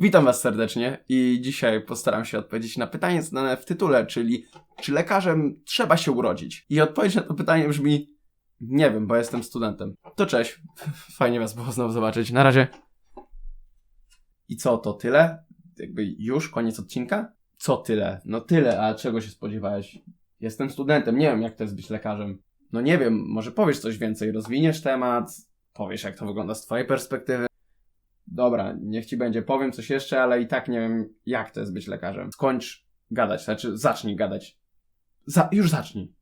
Witam Was serdecznie i dzisiaj postaram się odpowiedzieć na pytanie zadane w tytule, czyli czy lekarzem trzeba się urodzić? I odpowiedź na to pytanie brzmi nie wiem, bo jestem studentem. To cześć. Fajnie Was było znowu zobaczyć. Na razie. I co, to tyle? Jakby już koniec odcinka? Co tyle? No tyle, a czego się spodziewałeś? Jestem studentem, nie wiem jak to jest być lekarzem. No nie wiem, może powiesz coś więcej, rozwiniesz temat, powiesz jak to wygląda z twojej perspektywy. Dobra, niech ci będzie, powiem coś jeszcze, ale i tak nie wiem jak to jest być lekarzem. Skończ gadać, znaczy zacznij gadać. Za, już zacznij.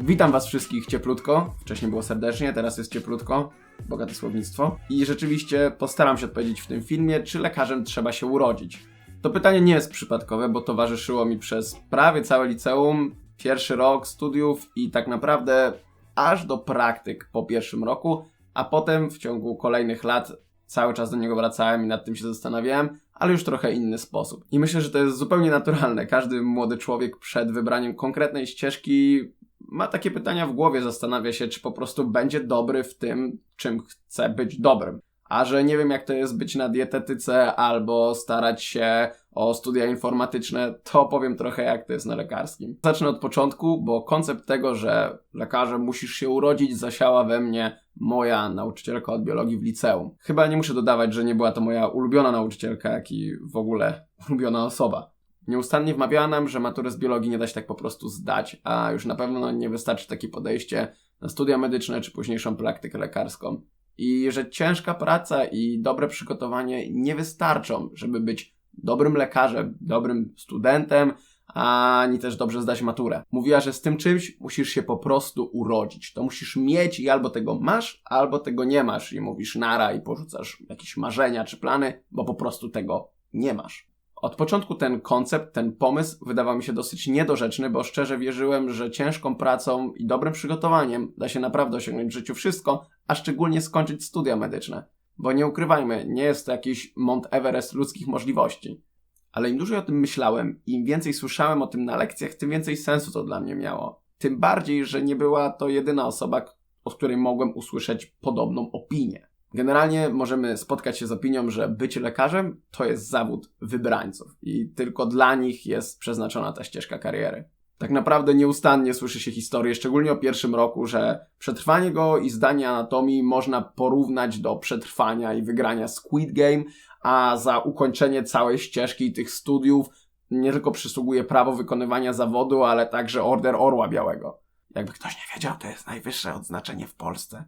Witam was wszystkich cieplutko. Wcześniej było serdecznie, teraz jest cieplutko. Bogate słownictwo. I rzeczywiście postaram się odpowiedzieć w tym filmie, czy lekarzem trzeba się urodzić. To pytanie nie jest przypadkowe, bo towarzyszyło mi przez prawie całe liceum, pierwszy rok studiów i tak naprawdę aż do praktyk po pierwszym roku, a potem w ciągu kolejnych lat cały czas do niego wracałem i nad tym się zastanawiałem, ale już trochę inny sposób. I myślę, że to jest zupełnie naturalne. Każdy młody człowiek przed wybraniem konkretnej ścieżki ma takie pytania w głowie, zastanawia się, czy po prostu będzie dobry w tym, czym chce być dobrym. A że nie wiem, jak to jest być na dietetyce albo starać się o studia informatyczne, to powiem trochę, jak to jest na lekarskim. Zacznę od początku, bo koncept tego, że lekarzem musisz się urodzić, zasiała we mnie moja nauczycielka od biologii w liceum. Chyba nie muszę dodawać, że nie była to moja ulubiona nauczycielka, jak i w ogóle ulubiona osoba. Nieustannie wmawiała nam, że maturę z biologii nie da się tak po prostu zdać, a już na pewno nie wystarczy takie podejście na studia medyczne czy późniejszą praktykę lekarską. I że ciężka praca i dobre przygotowanie nie wystarczą, żeby być dobrym lekarzem, dobrym studentem, ani też dobrze zdać maturę. Mówiła, że z tym czymś musisz się po prostu urodzić. To musisz mieć i albo tego masz, albo tego nie masz. I mówisz nara i porzucasz jakieś marzenia czy plany, bo po prostu tego nie masz. Od początku ten koncept, ten pomysł wydawał mi się dosyć niedorzeczny, bo szczerze wierzyłem, że ciężką pracą i dobrym przygotowaniem da się naprawdę osiągnąć w życiu wszystko, a szczególnie skończyć studia medyczne. Bo nie ukrywajmy, nie jest to jakiś Mount Everest ludzkich możliwości. Ale im dłużej o tym myślałem, im więcej słyszałem o tym na lekcjach, tym więcej sensu to dla mnie miało. Tym bardziej, że nie była to jedyna osoba, od której mogłem usłyszeć podobną opinię. Generalnie możemy spotkać się z opinią, że bycie lekarzem to jest zawód wybrańców i tylko dla nich jest przeznaczona ta ścieżka kariery. Tak naprawdę nieustannie słyszy się historie, szczególnie o pierwszym roku, że przetrwanie go i zdanie anatomii można porównać do przetrwania i wygrania Squid Game, a za ukończenie całej ścieżki tych studiów nie tylko przysługuje prawo wykonywania zawodu, ale także Order Orła Białego. Jakby ktoś nie wiedział, to jest najwyższe odznaczenie w Polsce.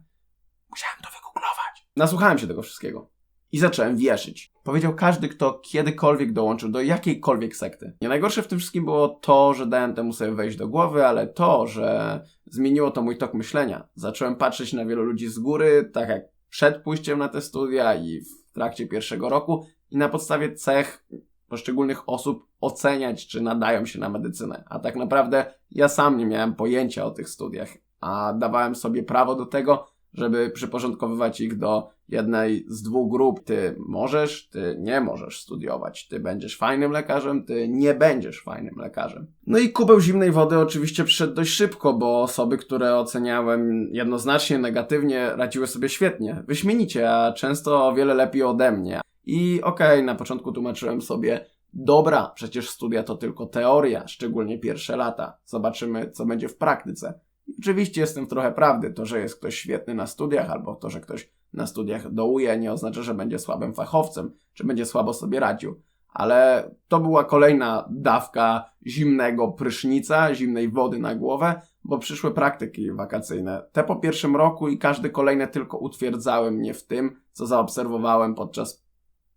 Musiałem to wygooglować. Nasłuchałem się tego wszystkiego. I zacząłem wierzyć. Powiedział każdy, kto kiedykolwiek dołączył do jakiejkolwiek sekty. Nie najgorsze w tym wszystkim było to, że dałem temu sobie wejść do głowy, ale to, że zmieniło to mój tok myślenia. Zacząłem patrzeć na wielu ludzi z góry, tak jak przed pójściem na te studia i w trakcie pierwszego roku i na podstawie cech poszczególnych osób oceniać, czy nadają się na medycynę. A tak naprawdę ja sam nie miałem pojęcia o tych studiach, a dawałem sobie prawo do tego, żeby przyporządkowywać ich do jednej z dwóch grup. Ty możesz, ty nie możesz studiować. Ty będziesz fajnym lekarzem, ty nie będziesz fajnym lekarzem. No i kubeł zimnej wody oczywiście przyszedł dość szybko, bo osoby, które oceniałem jednoznacznie negatywnie, radziły sobie świetnie, wyśmienicie, a często o wiele lepiej ode mnie. I okej, okay, na początku tłumaczyłem sobie, dobra, przecież studia to tylko teoria, szczególnie pierwsze lata. Zobaczymy, co będzie w praktyce. Oczywiście jest w tym trochę prawdy. To, że jest ktoś świetny na studiach, albo to, że ktoś na studiach dołuje, nie oznacza, że będzie słabym fachowcem, czy będzie słabo sobie radził. Ale to była kolejna dawka zimnego prysznica, zimnej wody na głowę, bo przyszły praktyki wakacyjne. Te po pierwszym roku i każdy kolejne tylko utwierdzały mnie w tym, co zaobserwowałem podczas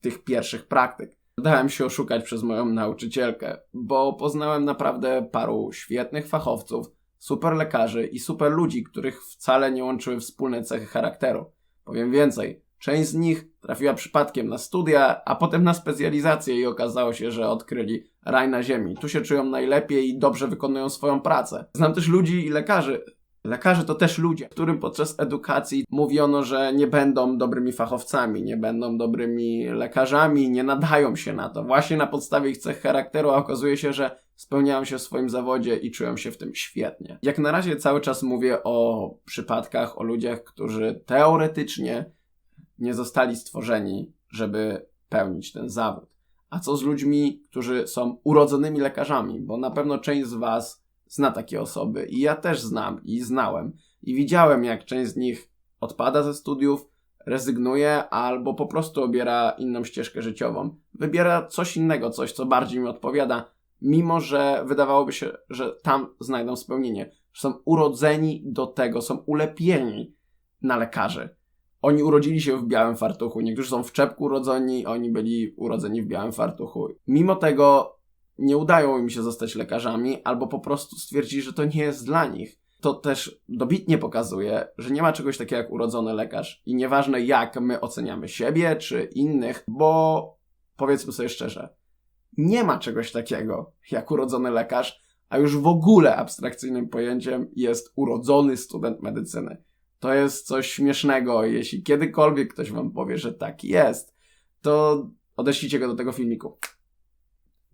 tych pierwszych praktyk. Dałem się oszukać przez moją nauczycielkę, bo poznałem naprawdę paru świetnych fachowców, super lekarzy i super ludzi, których wcale nie łączyły wspólne cechy charakteru. Powiem więcej, część z nich trafiła przypadkiem na studia, a potem na specjalizację i okazało się, że odkryli raj na ziemi. Tu się czują najlepiej i dobrze wykonują swoją pracę. Znam też ludzi i lekarzy, Lekarze to też ludzie, którym podczas edukacji mówiono, że nie będą dobrymi fachowcami, nie będą dobrymi lekarzami, nie nadają się na to. Właśnie na podstawie ich cech charakteru, a okazuje się, że spełniają się w swoim zawodzie i czują się w tym świetnie. Jak na razie cały czas mówię o przypadkach, o ludziach, którzy teoretycznie nie zostali stworzeni, żeby pełnić ten zawód. A co z ludźmi, którzy są urodzonymi lekarzami? Bo na pewno część z Was zna takie osoby i ja też znam i znałem. I widziałem, jak część z nich odpada ze studiów, rezygnuje albo po prostu obiera inną ścieżkę życiową. Wybiera coś innego, coś, co bardziej mi odpowiada, mimo że wydawałoby się, że tam znajdą spełnienie. Są urodzeni do tego, są ulepieni na lekarzy. Oni urodzili się w białym fartuchu, niektórzy są w czepku urodzeni, oni byli urodzeni w białym fartuchu. Mimo tego nie udają im się zostać lekarzami, albo po prostu stwierdzili, że to nie jest dla nich. To też dobitnie pokazuje, że nie ma czegoś takiego jak urodzony lekarz. I nieważne jak my oceniamy siebie czy innych, bo powiedzmy sobie szczerze, nie ma czegoś takiego jak urodzony lekarz, a już w ogóle abstrakcyjnym pojęciem jest urodzony student medycyny. To jest coś śmiesznego. Jeśli kiedykolwiek ktoś wam powie, że tak jest, to odeślijcie go do tego filmiku.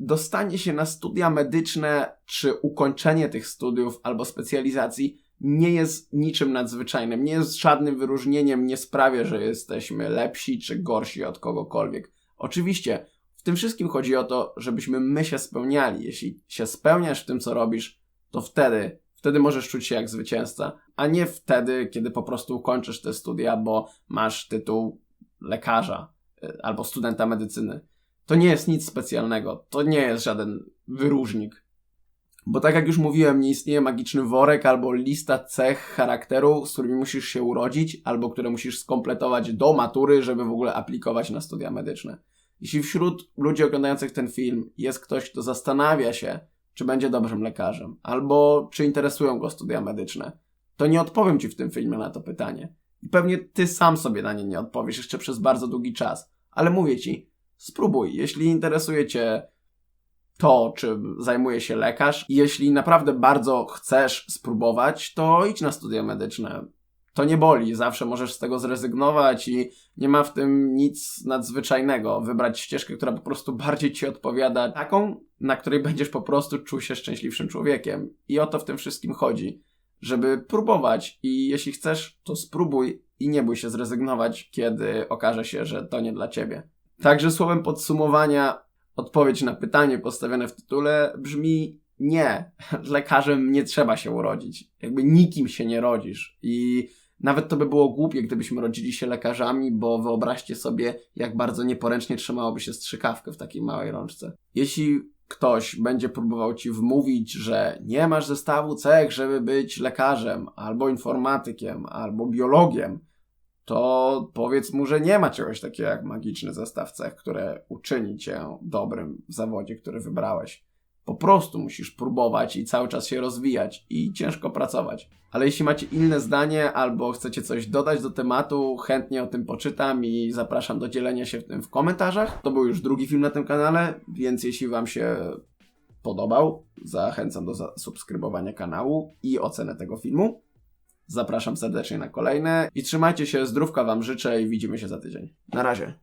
Dostanie się na studia medyczne, czy ukończenie tych studiów albo specjalizacji nie jest niczym nadzwyczajnym, nie jest żadnym wyróżnieniem, nie sprawia, że jesteśmy lepsi czy gorsi od kogokolwiek. Oczywiście, w tym wszystkim chodzi o to, żebyśmy my się spełniali. Jeśli się spełniasz w tym, co robisz, to wtedy Wtedy możesz czuć się jak zwycięzca, a nie wtedy, kiedy po prostu ukończysz te studia, bo masz tytuł lekarza y, albo studenta medycyny. To nie jest nic specjalnego, to nie jest żaden wyróżnik. Bo tak jak już mówiłem, nie istnieje magiczny worek albo lista cech charakteru, z którymi musisz się urodzić, albo które musisz skompletować do matury, żeby w ogóle aplikować na studia medyczne. Jeśli wśród ludzi oglądających ten film jest ktoś, kto zastanawia się, czy będzie dobrym lekarzem, albo czy interesują go studia medyczne, to nie odpowiem ci w tym filmie na to pytanie. I pewnie ty sam sobie na nie nie odpowiesz jeszcze przez bardzo długi czas. Ale mówię ci, spróbuj. Jeśli interesuje cię to, czym zajmuje się lekarz, jeśli naprawdę bardzo chcesz spróbować, to idź na studia medyczne to nie boli, zawsze możesz z tego zrezygnować i nie ma w tym nic nadzwyczajnego. Wybrać ścieżkę, która po prostu bardziej ci odpowiada, taką, na której będziesz po prostu czuł się szczęśliwszym człowiekiem. I o to w tym wszystkim chodzi, żeby próbować i jeśli chcesz, to spróbuj i nie bój się zrezygnować, kiedy okaże się, że to nie dla ciebie. Także słowem podsumowania, odpowiedź na pytanie postawione w tytule brzmi nie, lekarzem nie trzeba się urodzić. Jakby nikim się nie rodzisz. I nawet to by było głupie, gdybyśmy rodzili się lekarzami, bo wyobraźcie sobie, jak bardzo nieporęcznie trzymałoby się strzykawkę w takiej małej rączce. Jeśli ktoś będzie próbował ci wmówić, że nie masz zestawu cech, żeby być lekarzem, albo informatykiem, albo biologiem, to powiedz mu, że nie ma czegoś takiego jak magiczny zestaw cech, które uczyni cię dobrym w zawodzie, który wybrałeś. Po prostu musisz próbować i cały czas się rozwijać i ciężko pracować. Ale jeśli macie inne zdanie albo chcecie coś dodać do tematu, chętnie o tym poczytam i zapraszam do dzielenia się w tym w komentarzach. To był już drugi film na tym kanale, więc jeśli Wam się podobał, zachęcam do subskrybowania kanału i ocenę tego filmu. Zapraszam serdecznie na kolejne i trzymajcie się, zdrówka Wam życzę i widzimy się za tydzień. Na razie.